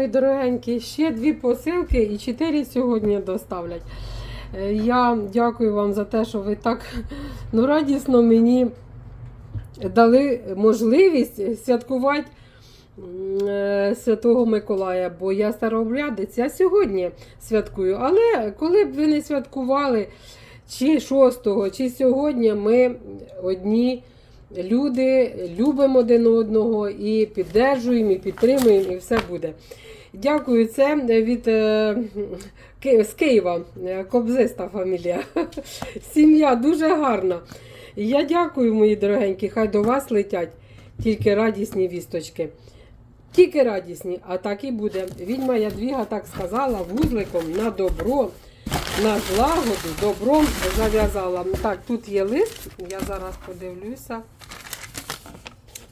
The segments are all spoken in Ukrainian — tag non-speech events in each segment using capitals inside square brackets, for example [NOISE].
мої дорогенькі, ще дві посилки і чотири сьогодні доставлять. Е, Я дякую вам за те, що ви так ну, радісно мені дали можливість святкувати е, Святого Миколая, бо я старообрядець, я сьогодні святкую. Але коли б ви не святкували, чи 6, чи сьогодні, ми одні люди, любимо один одного і піддержуємо, і підтримуємо, і все буде. Дякую, це від е, з Києва, е, Кобзиста фамілія. [LAUGHS] Сім'я дуже гарна. Я дякую, мої дорогенькі, хай до вас летять тільки радісні вісточки. Тільки радісні, а так і буде. Відьма Ядвіга так сказала, вузликом на добро, на злагоду, добром зав'язала. Так, тут є лист, я зараз подивлюся.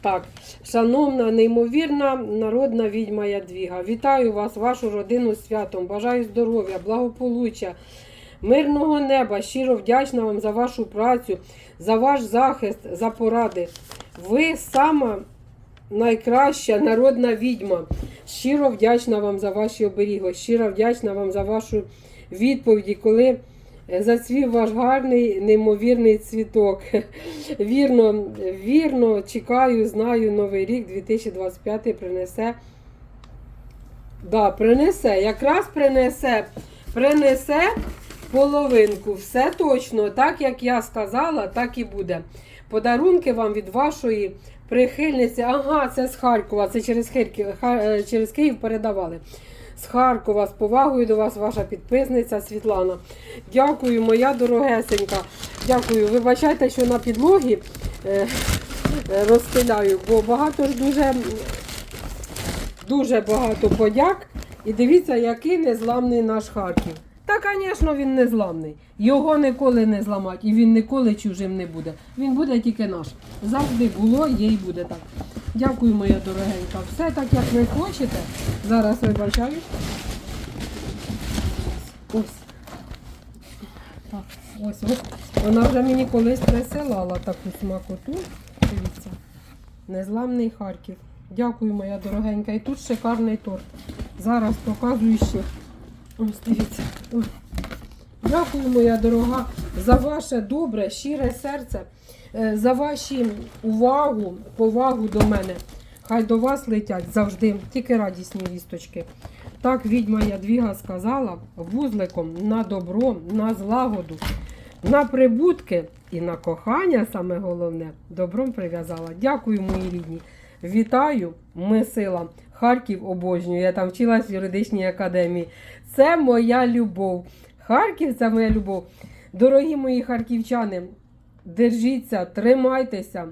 Так, шановна, неймовірна народна відьма Ядвіга, вітаю вас, вашу родину святом. Бажаю здоров'я, благополуччя, мирного неба. Щиро вдячна вам за вашу працю, за ваш захист, за поради. Ви сама найкраща народна відьма. Щиро вдячна вам за ваші оберіги, щиро вдячна вам за вашу відповіді, коли зацвів ваш гарний, неймовірний цвіток. Вірно, вірно, чекаю, знаю, новий рік 2025 принесе. Да, принесе, якраз принесе, принесе половинку. Все точно, так як я сказала, так і буде. Подарунки вам від вашої прихильниці. Ага, це з Харкова, це через, Харків, е, через Київ передавали. З Харкова, з повагою до вас, ваша підписниця Світлана. Дякую, моя дорогесенька. Дякую. Вибачайте, що на підлогі е, е, розстеляю, бо багато ж дуже, дуже багато подяк. І дивіться, який незламний наш Харків. Та, звісно, він незламний. Його ніколи не зламать, і він ніколи чужим не буде. Він буде тільки наш. Завжди було, є і буде так. Дякую, моя дорогенька. Все так, як ви хочете. Зараз вибачаю. Ось. Так, ось, ось. Вона вже мені колись присилала таку смакоту. Дивіться. Незламний Харків. Дякую, моя дорогенька. І тут шикарний торт. Зараз показую ще. Ось дивіться. Дякую, моя дорога, за ваше добре, щире серце, е, за ваші увагу, повагу до мене. Хай до вас летять завжди, тільки радісні вісточки. Так відьма Ядвіга сказала вузликом на добро, на злагоду, на прибутки і на кохання, саме головне, добром прив'язала. Дякую, мої рідні. Вітаю, ми сила. Харків обожнюю. Я там вчилась в юридичній академії. Це моя любов. Харків це моя любов. Дорогі мої харківчани, держіться, тримайтеся.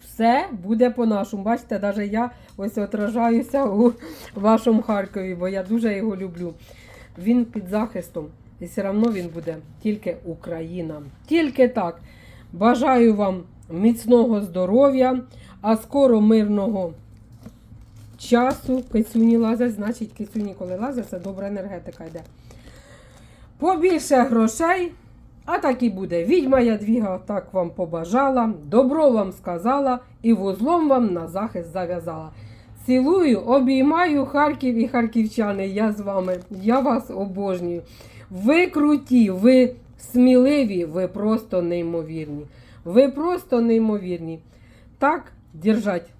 Все буде по-нашому. Бачите, навіть я ось отражаюся у вашому Харкові, бо я дуже його люблю. Він під захистом. І все одно він буде тільки Україна. Тільки так. Бажаю вам міцного здоров'я, а скоро мирного часу. Кицюні лазять, значить, кицюні, коли лазять, це добра енергетика йде. Побільше грошей, а так і буде. Відьма Ядвіга так вам побажала, добро вам сказала і вузлом вам на захист зав'язала. Цілую, обіймаю Харків і харківчани. Я з вами. Я вас обожнюю. Ви круті, ви сміливі, ви просто неймовірні. Ви просто неймовірні. Так, держать.